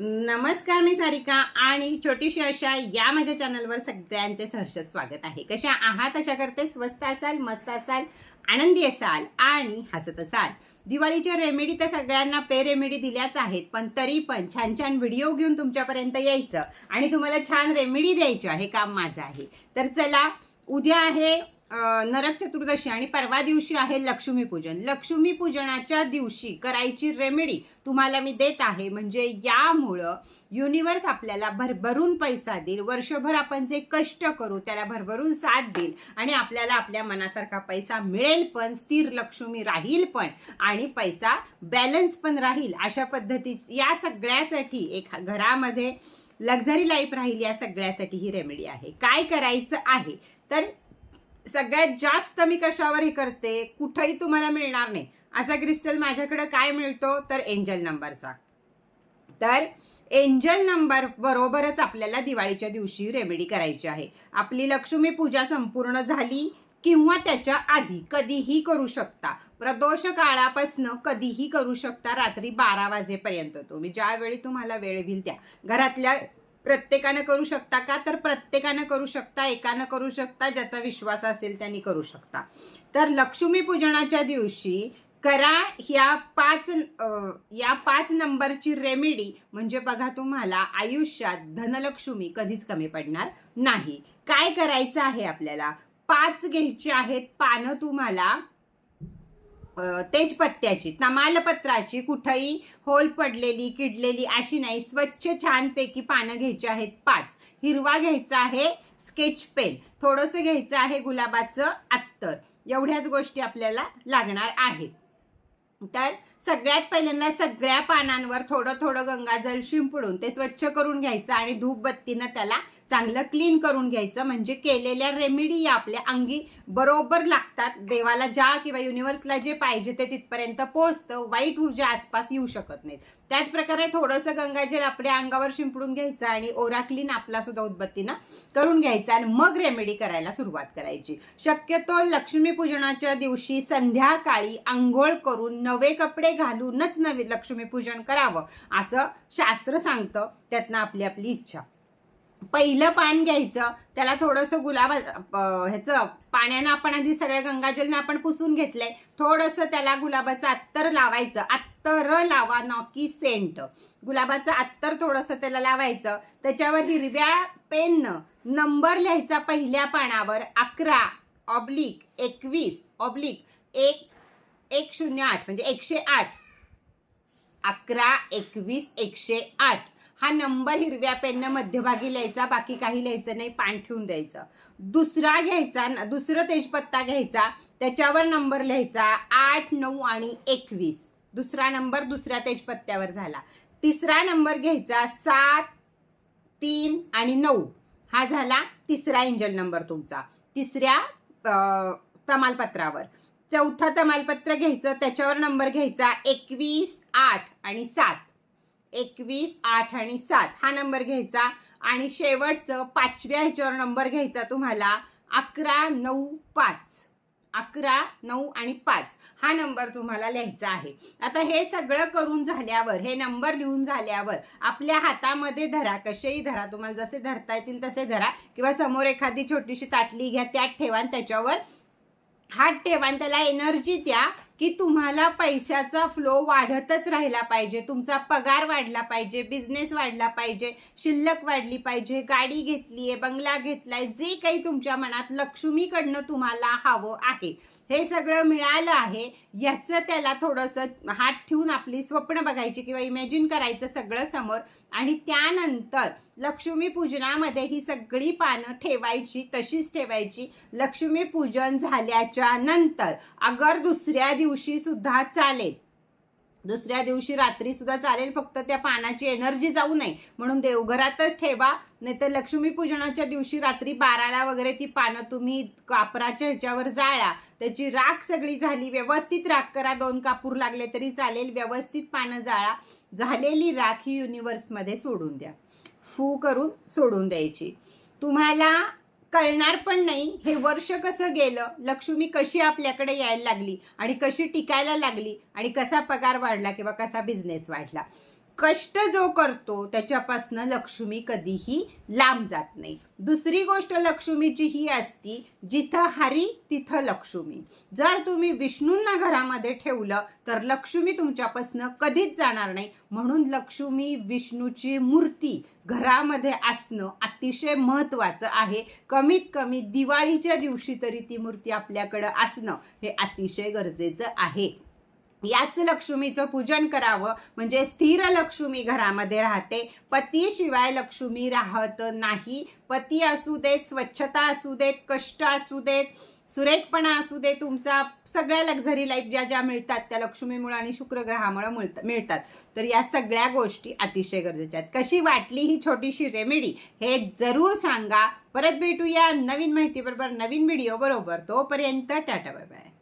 नमस्कार मी सारिका आणि छोटीशी अशा या माझ्या चॅनलवर सगळ्यांचे सहर्ष स्वागत आहे. कशा आहात? अशा करते. स्वस्त असाल मस्त असाल आनंदी असाल आणि हसत असाल. दिवाळीच्या रेमेडी तर सगळ्यांना पे रेमेडी दिल्याच आहेत पण तरी पण छान छान व्हिडिओ घेऊन तुमच्यापर्यंत यायचं आणि तुम्हाला छान रेमेडी द्यायचं हे काम माझं आहे. तर चला उद्या आहे नरक चतुर्दशी आणि परवा दिवशी आहे लक्ष्मीपूजन लक्ष्मीपूजनाच्या दिवशी करायची रेमेडी तुम्हाला मी देत आहे. म्हणजे यामुळं युनिवर्स आपल्याला भरभरून पैसा देईल. वर्षभर आपण जे कष्ट करू त्याला भरभरून साथ देईल. आणि आपल्याला आपल्या मनासारखा पैसा मिळेल पण स्थिर लक्ष्मी राहील पण आणि पैसा बॅलन्स पण राहील. अशा पद्धती या सगळ्यासाठी एक घरामध्ये लक्झरी लाईफ राहील या सगळ्यासाठी ही रेमेडी आहे. काय करायचं आहे? तर सगळ्यात जास्त मी कशावर हे करते कुठंही तुम्हाला मिळणार नाही. असा क्रिस्टल माझ्याकडे काय मिळतो? तर एंजल नंबरचा. तर एंजल नंबर बरोबरच आपल्याला दिवाळीच्या दिवशी रेमेडी करायची आहे. आपली लक्ष्मी पूजा संपूर्ण झाली किंवा त्याच्या आधी कधीही करू शकता. प्रदोष काळापासनं कधीही करू शकता रात्री बारा वाजेपर्यंत तुम्ही. ज्यावेळी तुम्हाला वेळ घेईल त्या. घरातल्या प्रत्येकानं करू शकता का? तर प्रत्येकानं करू शकता एकानं करू शकता ज्याचा विश्वास असेल त्यांनी करू शकता. तर लक्ष्मी पूजनाच्या दिवशी करा ह्या पाच या पाच नंबरची रेमेडी म्हणजे बघा तुम्हाला आयुष्यात धनलक्ष्मी कधीच कमी पडणार नाही. काय करायचं आहे आपल्याला? पाच घ्यायची आहेत पानं तुम्हाला तेजपत्त्याची तमालपत्राची कुठंही होल पडलेली किडलेली अशी नाही. स्वच्छ छानपैकी पानं घ्यायची आहेत पाच. हिरवा घ्यायचा आहे स्केच पेन. थोडंसं घ्यायचं आहे गुलाबाचं अत्तर. एवढ्याच गोष्टी आपल्याला लागणार आहेत. तर सगळ्यात पहिल्यांदा सगळ्या पानांवर थोडं थोडं गंगाजल शिंपडून ते स्वच्छ करून घ्यायचं आणि धूपबत्तीनं त्याला चांगलं क्लीन करून घ्यायचं. म्हणजे केलेल्या रेमेडी या आपल्या अंगी बरोबर लागतात. देवाला ज्या किंवा युनिव्हर्सला जे पाहिजे ते तिथपर्यंत पोहोचतं. वाईट ऊर्जा आसपास येऊ शकत नाहीत. त्याच प्रकारे थोडंसं गंगाजल आपल्या अंगावर शिंपडून घ्यायचं आणि ओरा क्लीन आपला सुद्धा उदबत्तीनं करून घ्यायचा आणि मग रेमेडी करायला सुरुवात करायची. शक्यतो लक्ष्मीपूजनाच्या दिवशी संध्याकाळी आंघोळ करून नवे कपडे घालूनच नवे लक्ष्मीपूजन करावं असं शास्त्र सांगतं त्यातनं आपली आपली इच्छा. पहिलं पान घ्यायचं त्याला थोडंसं गुलाब ह्याचं पाण्यानं आपण आधी सगळ्या गंगाजलनं आपण पुसून घेतलंय थोडंसं त्याला गुलाबाचं अत्तर लावायचं. अत्तर लावा न की सेंट. गुलाबाचं अत्तर थोडंसं त्याला लावायचं. त्याच्यावर हिरव्या पेननं नंबर लिहायचा पहिल्या पानावर अकरा ऑब्लिक एकवीस ऑब्लिक एक एक शून्य आठ म्हणजे एकशे आठ. अकरा एकवीस एकशे आठ. हा नंबर हिरव्या पेननं मध्यभागी लिहायचा बाकी काही लिहायचं नाही पान ठेवून द्यायचं. दुसरा घ्यायचा दुसरा दुसरं तेजपत्ता घ्यायचा त्याच्यावर नंबर लिहायचा आठ नऊ आणि एकवीस. दुसरा नंबर दुसऱ्या तेजपत्त्यावर झाला. तिसरा नंबर घ्यायचा सात तीन आणि नऊ. हा झाला तिसरा इंजन नंबर तुमचा. तिसऱ्या अं, तमालपत्रावर. चौथं तमालपत्र घ्यायचं त्याच्यावर नंबर घ्यायचा एकवीस आठ आणि सात. एकवीस आठ आणि सात हा नंबर घ्यायचा. आणि शेवटचं पाचव्या ह्याच्यावर नंबर घ्यायचा तुम्हाला अकरा नऊ पाच. अकरा नऊ आणि पाच हा नंबर तुम्हाला लिहायचा आहे. आता हे सगळं करून झाल्यावर हे नंबर लिहून झाल्यावर आपल्या हातामध्ये धरा कसेही धरा तुम्हाला जसे धरता येतील तसे धरा किंवा समोर एखादी छोटीशी ताटली घ्या त्यात ठेवा आणि त्याच्यावर हात ठेवा आणि त्याला एनर्जी द्या की तुम्हाला पैशाचा फ्लो वाढतच राहिला पाहिजे. तुमचा पगार वाढला पाहिजे बिझनेस वाढला पाहिजे शिल्लक वाढली पाहिजे गाडी घेतली आहे बंगला घेतलाय जे काही तुमच्या मनात लक्ष्मीकडनं तुम्हाला हवं आहे. हे सगळं मिळालं आहे. याचं त्याला थोडंसं हात ठेवून आपली स्वप्न बघायची किंवा इमॅजिन करायचं सगळं समोर. आणि त्यानंतर लक्ष्मी पूजनामध्ये ही सगळी पानं ठेवायची तशीच ठेवायची. लक्ष्मी पूजन झाल्याच्यानंतर अगर दुसऱ्या दिवशी सुद्धा चालेल. दुसऱ्या दिवशी रात्री सुद्धा चालेल फक्त त्या पानाची एनर्जी जाऊ नये. म्हणून देवघरातच ठेवा. नाहीतर लक्ष्मीपूजनाच्या दिवशी रात्री बाराला वगैरे ती पानं तुम्ही कापराच्या ह्याच्यावर जाळा. त्याची राख सगळी झाली व्यवस्थित राख करा. दोन कापूर लागले तरी चालेल व्यवस्थित पानं जाळा. झालेली राख ही युनिव्हर्समध्ये सोडून द्या. फू करून सोडून द्यायची. तुम्हाला कळणार पण नाही. हे वर्ष कसं गेलं? लक्ष्मी कशी आपल्याकडे यायला लागली? आणि कशी टिकायला लागली? आणि कसा पगार वाढला किंवा कसा बिझनेस वाढला? कष्ट जो करतो त्याच्यापासनं लक्ष्मी कधीही लांब जात नाही. दुसरी गोष्ट लक्ष्मीची ही असती जिथं हरी तिथं लक्ष्मी. जर तुम्ही विष्णूंना घरामध्ये ठेवलं तर लक्ष्मी तुमच्यापासनं कधीच जाणार नाही. म्हणून लक्ष्मी विष्णूची मूर्ती घरामध्ये असणं अतिशय महत्त्वाचं आहे. कमीत कमी दिवाळीच्या दिवशी तरी ती मूर्ती आपल्याकडं असणं हे अतिशय गरजेचं आहे. याच लक्ष्मीचं पूजन करावं. म्हणजे स्थिर लक्ष्मी घरामध्ये राहते. पतीशिवाय लक्ष्मी राहत नाही. पती असू देत स्वच्छता असू देत कष्ट असू देत सुरेखपणा असू दे तुमचा सगळ्या लक्झरी लाईफ ज्या ज्या मिळतात त्या लक्ष्मीमुळे आणि शुक्रग्रहामुळे मिळत- मिळतात. तर या सगळ्या गोष्टी अतिशय गरजेच्या आहेत. कशी वाटली ही छोटीशी रेमेडी हे जरूर सांगा. परत भेटूया नवीन माहितीबरोबर नवीन व्हिडिओ बरोबर. तोपर्यंत टाटा बाय बाय